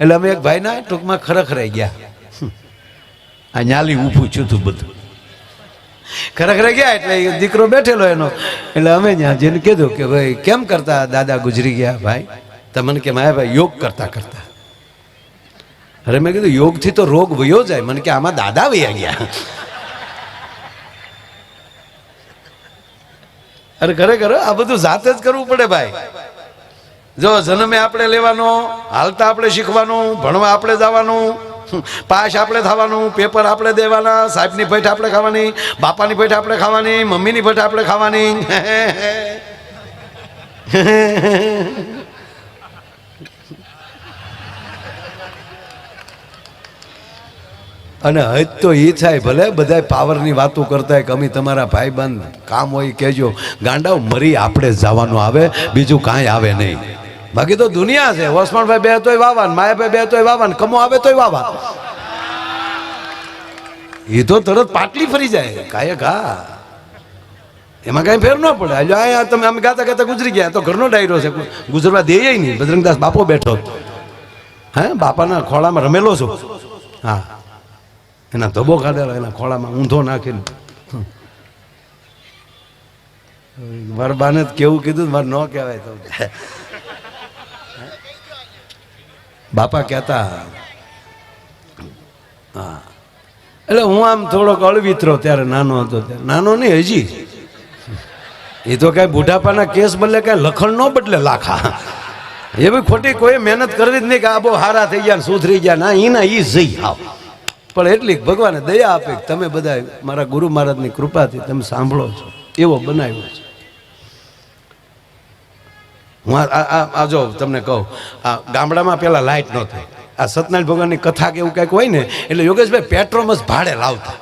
એટલે અમે એક ભાઈના ટૂંકમાં ખરખરાઈ ગયા. આ ન્યાલી હું પૂછ્યું તું બધું. ખરખરાઈ ગયા એટલે દીકરો બેઠેલો એનો. એટલે અમે ત્યાં જેને કીધું કે ભાઈ, કેમ કરતા દાદા ગુજરી ગયા? ભાઈ, તમને કે આવ્યા ભાઈ, યોગ કરતા કરતા. અરે મેં કીધું, યોગથી તો રોગ વયો જાય. મને કે આમાં દાદા વયા ગયા. અરે ખરેખર આ બધું જાતે જ કરવું પડે ભાઈ. જો જન્મે આપણે લેવાનો, હાલતા આપણે શીખવાનું, ભણવા આપણે જવાનું, પાસ આપણે થવાનું, પેપર આપણે દેવાના, સાહેબની ભેટ આપણે ખાવાની, બાપાની ભેટ આપણે ખાવાની, મમ્મીની ભેટ આપણે ખાવાની. અને હજ તો એ થાય ભલે બધા પાવરની વાતો કરતા હોય કે તમારા ભાઈબંધ, કામ હોય કહેજો, ગાંડાઓ મરી આપણે જવાનું આવે, બીજું કાંઈ આવે નહીં. બાકી તો દુનિયા છે. વસમણભાઈ બે તોય વાવાન, માયાભાઈ બે તોય વાવાન, કમો આવે તોય વાવા એ તો તરત પાટલી ફરી જાય. કાંઈ ઘા એમાં કાંઈ ફેર ન પડે. હજુ અહીંયા તમે આમ ગાતા ગાતા ગુજરી ગયા. તો ઘરનો ડાયરો છે. ગુજરવા દે નહીં. બજરંગદાસ બાપો બેઠો. હે, બાપાના ખોળામાં રમેલો છું. હા. એના ધબો કાઢેલા, એના ખોળામાં ઊંધો નાખીને. વરબાને જ કેવું કીધું મારે ન કહેવાય તો. બાપા કહેતા, હા. એટલે હું આમ થોડોક અળવિતરો ત્યારે, નાનો હતો ત્યારે. નાનો નહીં, હજી. એ તો કાંઈ બુઢાપાના કેસ બદલે કાંઈ લખણ ન બદલે લાખા. એ ભાઈ ખોટી કોઈ મહેનત કરવી જ નહીં કે આ બહુ હારા થઈ ગયા સુધરી ગયા. ના એના ઈ જઈ આવ. પણ એટલી ભગવાને દયા આપે તમે બધા મારા ગુરુ મહારાજની કૃપાથી તમે સાંભળો છો, એવો બનાવ્યો છે. હું આ- જો તમને કહું, આ ગામડામાં પેલા લાઇટ નહોતી આ સત્યનારાયણ ભગવાનની કથા કે એવું કંઈક હોય ને, એટલે યોગેશભાઈ પેટ્રોમસ ભાડે લાવતા.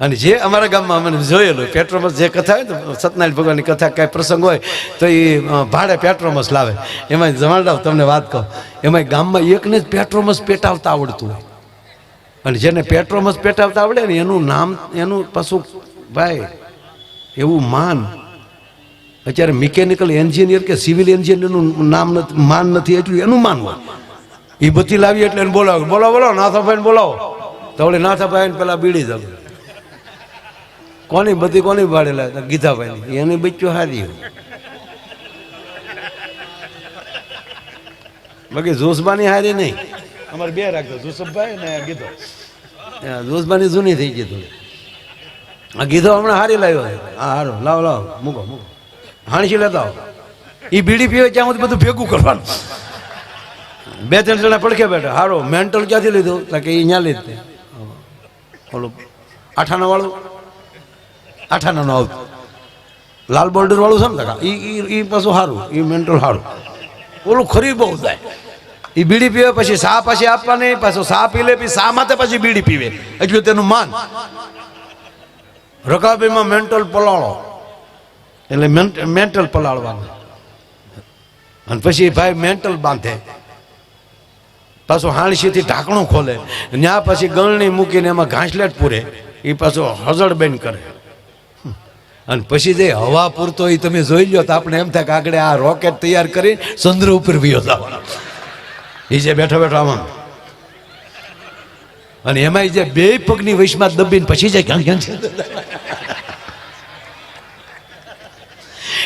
અને જે અમારા ગામમાં મને જોયેલું, પેટ્રોમસ જે કથા હોય ને, સત્યનારાયણ ભગવાનની કથા કાંઈ પ્રસંગ હોય, તો એ ભાડે પેટ્રોમસ લાવે. એમાં જમાડાવ તમને વાત કહું, એમાં ગામમાં એકને જ પેટ્રોમસ પેટાવતા આવડતું હોય. અને જેને પેટ્રોમસ પેટાવતા આવડે ને, એનું નામ, એનું પશુ ભાઈ, એવું માન અત્યારે મિકેનિકલ એન્જિનિયર કે સિવિલ એન્જિનિયરનું નામ નથી માન નથી એટલું એનું માનવા એ બધી લાવી એટલે એને બોલાવો. બોલો બોલાવો નાથાભાઈને બોલાવો. તો વળી નાથાભાઈને પેલા બીડી દઉં કોની બધી કોની પાડેલા તો ગીતાભાઈની એની બચ્ચું હારી બાકી જોશબાની હારી નહીં. અમારે બે રાખતો જોસફભાઈ ને ગીધો. જોશબાની જૂની થઈ ગઈ થોડી. આ ગીધો હમણાં હારી લાવ્યો હા હારો. લાવો લાવો. મૂકો મૂકો. હાણસી લેતા એ બીડી પીવે ત્યાં સુધી બધું ભેગું કરવાનું. બે ત્રણ જણા પડખે બેઠા. હારો, મેન્ટલ ક્યાંથી લીધું? તો કે અહીંયા લીધે. ઓલું આઠાના વાળું? આઠાનાનું આવતું. લાલ બોર્ડર વાળું છે ને કાકા એ એ પાછું સારું એ મેન્ટલ સારું ઓલું ખરી બહુ થાય. એ બીડી પીવે પછી સા પછી આપવાની, પાછું સા પી લે, પછી સા માથે પછી બીડી પીવે. એટલું તેનું માન. રકાબીમાં મેન્ટલ પલાળો. એટલે મેન્ટલ પલાળવાનું. અને પછી ભાઈ મેન્ટલ બાંધે. પાછું હાણસીથી ઢાંકણું ખોલે. ત્યાં પછી ગળણી મૂકીને એમાં ઘાસલેટ પૂરે. એ પાછું હજળ બેન કરે. અને પછી જે હવા પૂરતો એ તમે જોઈ લો તો આપણે એમ થાય કે આગળ આ રોકેટ તૈયાર કરી ચંદ્ર ઉપર વિયો જવાનો. એ જે બેઠો બેઠો આમાં. અને એમાં જે બે પગની વૈશમાં દબીને પછી જાય ક્યાં ક્યાં છે?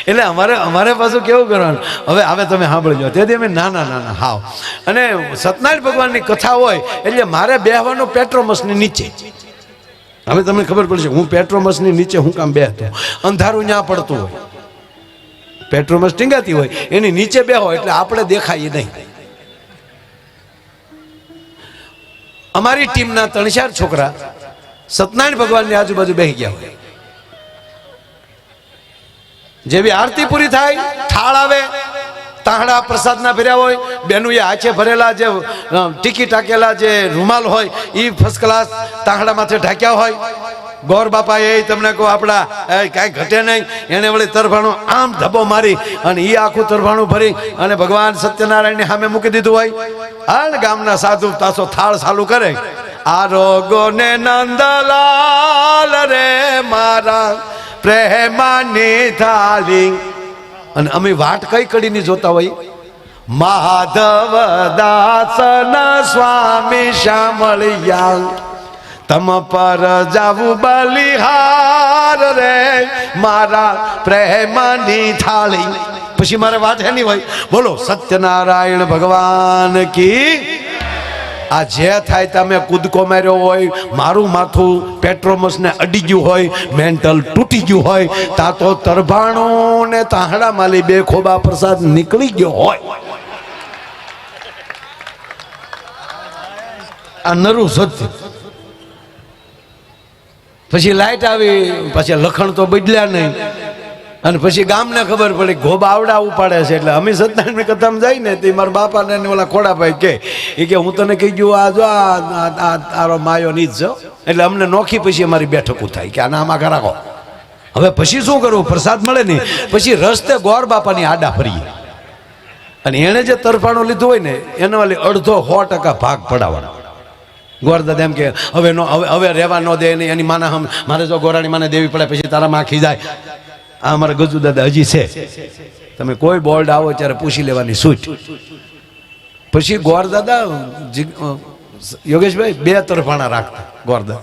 એટલે અમારે અમારે પાછું કેવું કરવાનું? હવે હવે તમે સાંભળજો. તેથી અમે નાના નાના. હાવ. અને સત્યનારાયણ ભગવાનની કથા હોય, એટલે મારે બેહવાનું પેટ્રોમસની નીચે. હવે તમને ખબર પડશે, હું પેટ્રોમસની નીચે હું કામ બેહતો. અંધારું ત્યાં પડતું હોય. પેટ્રોમસ ટીંગાતી હોય. એની નીચે બેહો એટલે આપણે દેખાઈએ નહીં. અમારી ટીમના ત્રણ ચાર છોકરા સત્યનારાયણ ભગવાનની આજુબાજુ બેસી ગયા હોય. જેવી આરતી પૂરી થાય, થાળ આવે, તાહડા પ્રસાદના ભર્યા હોય, બેનું એ હાચે ભરેલા જે ટીકી ટાકેલા જે રૂમાલ હોય એ ફર્સ્ટ ક્લાસ તાહડા માથે ઢાંક્યા હોય. ગોર બાપા એ તમને કહો, આપણા, એ, કાંઈ ઘટે નહીં. એને વળી તરફાણું આમ ધબ્બો મારી અને એ આખું તરફાણું ભરી અને ભગવાન સત્યનારાયણની સામે મૂકી દીધું હોય. અને ગામના સાધુ તાસો થાળ ચાલુ કરે. આરોગો ને નંદલાલ રે મારા પ્રેમાની થાળી અને અમે વાટ કઈ કડીની જોતા હોય? માધવ દાસન સ્વામી શ્યામળિયા તમ પર જાવું બલિહાર રે, મારા પ્રેમની થાળી. પછી મારે વાત એની હોય? બોલો, સત્યનારાયણ ભગવાન કી આ જે થાય તમે કૂદકો માર્યો હોય, મારું માથું પેટ્રોમસને અડી ગયું હોય, મેન્ટલ તૂટી ગયું હોય, તા તો તરભાણું ને તાહડા માલી બે ખોબા પ્રસાદ નીકળી ગયો હોય. આ નરું સત્ય. પછી લાઈટ આવી, પછી લખણ તો બદલ્યા નહીં. અને પછી ગામને ખબર પડી ગોબા આવડા ઉપાડે છે એટલે અમે સત્યનારાયણ કથામાં જાય ને તે મારા બાપાને ઓલા ખોડાભાઈ કે એ કે હું તને કહી ગયું, આ જો આ તારો માયો નીચ છો એટલે અમને નોખી પછી અમારી બેઠક થાય કે આના આમાં રાખો. હવે પછી શું કરવું? પ્રસાદ મળે નહીં. પછી રસ્તે ગોર બાપાની આડા ફરીએ. અને એણે જે તરફાણું લીધું હોય ને, એનો વાલી અડધો સો ટકા ભાગ પડાવવાનો. ગોરદાદા એમ કે હવે નો, હવે હવે રહેવા ન દે એની માના હમ, મારે જો ગોરાણી માને દેવી પડે, પછી તારા માં ખીજાય આ અમારા ગજુ દાદા હજી છે. તમે કોઈ બોર્ડ આવો ત્યારે પૂછી લેવાની સૂટ પછી ગોરદાદા યોગેશભાઈ બે તરફાણા રાખતા ગોરદાદા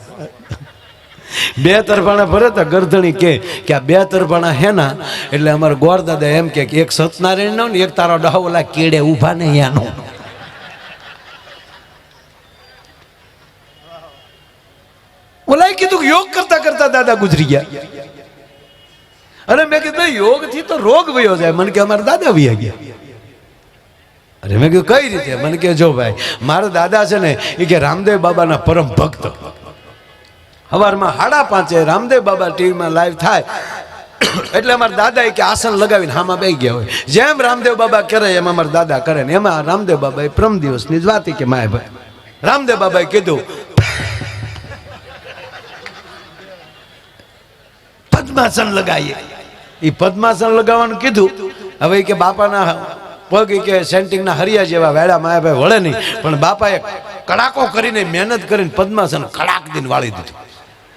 બે તરફાણા ભરે તો ગરધણી કે કે આ બે તરફાણા હેના એટલે અમારા ગોરદાદા એમ કે એક સત્યનારાયણ નો ને એક તારો ડહાવ ઓલા કેડે ઊભા ને યાનો. ઓલાએ કીધું યોગ કરતા કરતા દાદા ગુજરી ગયા. અરે મેં કીધું યોગથી તો રોગ વયો જાય. મને કે, અમારા દાદા વયા ગયા. અરે મેં કીધું, કઈ રીતે? મને કે, જો ભાઈ, મારા દાદા છે ને, એ કે રામદેવ બાબાના પરમ ભક્ત. સવારમાં સાડા પાંચે રામદેવ બાબા ટીવીમાં લાઈવ થાય. એટલે અમારા દાદા કે આસન લગાવીને હામાં બેસી ગયા હોય. જેમ રામદેવ બાબા કરે, એમ અમારા દાદા કરે ને, એમાં રામદેવ બાબાએ પ્રમ દિવસની જ વાત કે, માય ભાઈ. રામદેવ બાબાએ કીધું, પદ્માસન લગાવીએ એ પદ્માસન લગાવવાનું કીધું. હવે કે બાપાના પગ કે કે સેન્ટિંગના હરિયા જેવા વેડા માયા ભાઈ વળે નહીં. પણ બાપાએ કડાકો કરીને મહેનત કરીને પદ્માસન કડાક દિન વાળી દીધું.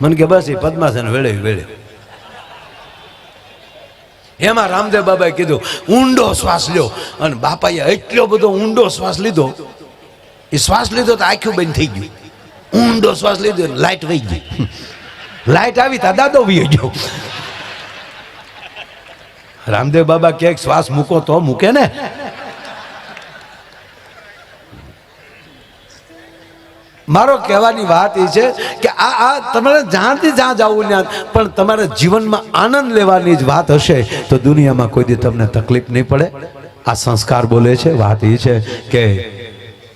મને કે બસ એ પદ્માસન વેળે વેળે એમાં રામદેવ બાબાએ કીધું, ઊંડો શ્વાસ લ્યો. અને બાપાએ એટલો બધો ઊંડો શ્વાસ લીધો. એ શ્વાસ લીધો તો આખું બંધ થઈ ગયું. ઊંડો શ્વાસ લીધો, લાઈટ વહી ગઈ. લાઈટ આવી તા દાદો વી ગયો. રામદેવ બાબા ક્યાંક શ્વાસ મૂકો તો મૂકે ને? મારો કહેવાની વાત એ છે કે આ આ તમારે જ્યાંથી જ્યાં જવું ત્યાં, પણ તમારે જીવનમાં આનંદ લેવાની જ વાત હશે તો દુનિયામાં કોઈ દી તમને તકલીફ નહીં પડે. આ સંસ્કાર બોલે છે, વાત એ છે કે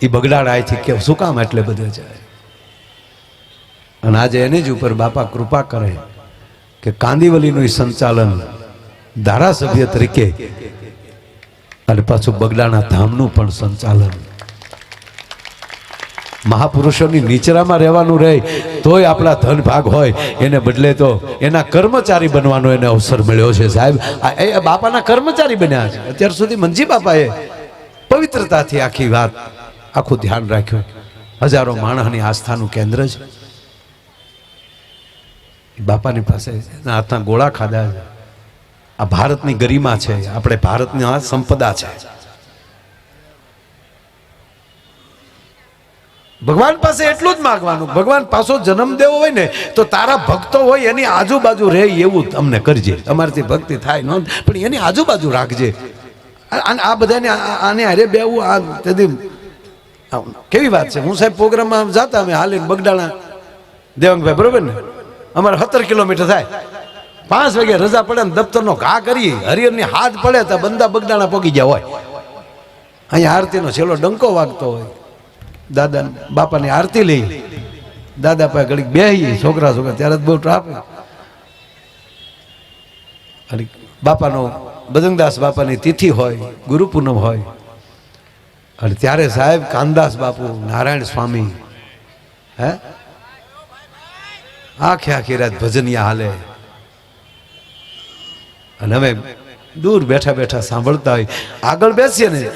એ બગડાડાય છે કે શું કામ એટલે બધે જાય અને આજે એની જ ઉપર બાપા કૃપા કરે કે કાંદીવલીનું સંચાલન ધારાસભ્ય તરીકે અને પાછું બગડાના ધામનું પણ સંચાલન. મહાપુરુષોની નીચરામાં રહેવાનું રહે, તોય આપણા ધન ભાગ હોય. એને બદલે તો એના કર્મચારી બનવાનો એને અવસર મળ્યો છે સાહેબ. એ બાપાના કર્મચારી બન્યા છે. અત્યાર સુધી મંજી બાપાએ પવિત્રતાથી આખી વાત, આખું ધ્યાન રાખ્યું. હજારો માણસની આસ્થાનું કેન્દ્ર છે. બાપાની પાસે હાથના ગોળા ખાધા છે. આ ભારતની ગરિમા છે, આપણે ભારતની આ સંપદા છે. ભગવાન પાસે એટલું જ માગવાનું, ભગવાન પાછો જન્મ દેવો હોય ને, તો તારા ભક્તો હોય એની આજુબાજુ રહે એવું તમને કરજે. અમારથી ભક્તિ થાય ન પણ એની આજુબાજુ રાખજે. આ બધાને આને અરે બેવું આ તેથી કેવી વાત છે? હું સાહેબ પ્રોગ્રામમાં જતા અમે હાલીને બગડાણા. દેવંગભાઈ, બરોબર ને? અમારે સત્તર કિલોમીટર થાય. પાંચ વાગે રજા પડે ને દફતરનો ઘા કરી હરિયરની હાથ પડે તો બંદા બગડાણા પોગી ગયા હોય. અહીંયા આરતીનો છેલ્લો ડંકો વાગતો હોય. દાદા બાપાની આરતી લઈ. દાદા પાસે ઘડીક બેહીએ, છોકરા છોકરા ત્યારે જ બહુ ટ્રાફિક અને બાપાનો બજરંગદાસ બાપાની તિથિ હોય ગુરુ પૂનમ હોય. અને ત્યારે સાહેબ કાનદાસ બાપુ, નારાયણ સ્વામી, હે? આખે આખી રાત ભજનિયા હાલે. અને હવે દૂર બેઠા બેઠા સાંભળતા હોય. આગળ બેસીએ ને,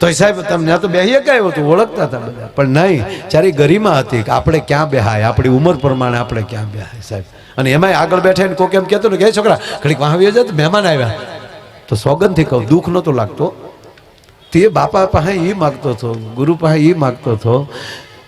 તોય સાહેબ, તમને આ તો બેહીએ કઈ હતું ઓળખતા હતા બધા. પણ નહીં, જ્યારે ગરિમા હતી કે આપણે ક્યાં બેહાય? આપણી ઉંમર પ્રમાણે આપણે ક્યાં બેહાય, સાહેબ? અને એમાંય આગળ બેઠા ને કોક એમ કહેતો ને કે છોકરા, ઘડીક વાહ આવી જાય મહેમાન આવ્યા. તો સોગંદથી કહું, દુઃખ નહોતું લાગતો. તે બાપા પાસે એ માગતો હતો, ગુરુ પાસે એ માગતો હતો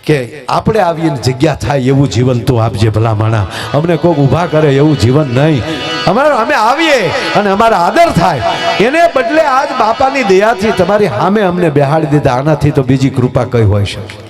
કે, આપણે આવીને જગ્યા થાય એવું જીવન તું આપજે ભલા માણા અમને કોઈક ઊભા કરે એવું જીવન નહીં. અમારે અમે આવીએ અને અમારા આદર થાય. એને બદલે આજ બાપાની દયાથી તમારી સામે અમને બેહાડી દીધા. આનાથી તો બીજી કૃપા કઈ હોઈ શકે.